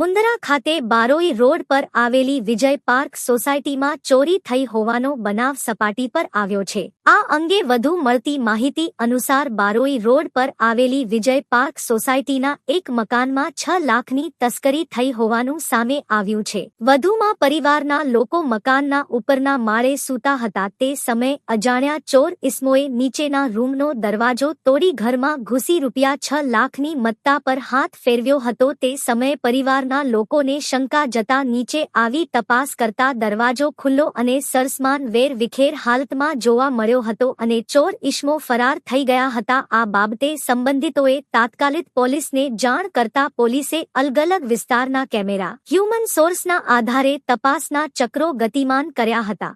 મુંદરા ખાતે બારોઈ રોડ પર આવેલી વિજય પાર્ક સોસાયટીમાં ચોરી થઈ હોવાનો બનાવ સપાટી પર આવ્યો છે. આ અંગે વધુ મળતી માહિતી અનુસાર બારોઈ રોડ પર આવેલી વિજય પાર્ક સોસાયટીના એક મકાનમાં છ લાખની તસ્કરી થઈ હોવાનું સામે આવ્યું છે. વધુમાં પરિવારના લોકો મકાનના ઉપરના માળે સૂતા હતા. તે સમયે અજાણ્યા ચોર ઇસ્મોએ નીચેના રૂમનો દરવાજો તોડી ઘરમાં ઘૂસી રૂપિયા છ લાખની મત્તા પર હાથ ફેરવ્યો હતો. તે સમયે પરિવારના લોકોને શંકા જતા નીચે આવી તપાસ કરતા દરવાજો ખુલ્લો અને સરસમાન વેર વિખેર હાલતમાં જોવા મળ્યો હતો અને ચોર ઇશ્મો ફરાર થઈ ગયા હતા. આ બાબતે સંબંધિતોએ તાત્કાલિક પોલીસને જાણ કરતા પોલીસે અલગલગ વિસ્તારના કેમેરા, હ્યુમન સોર્સના આધારે તપાસના ચક્રો ગતિમાન કર્યા હતા.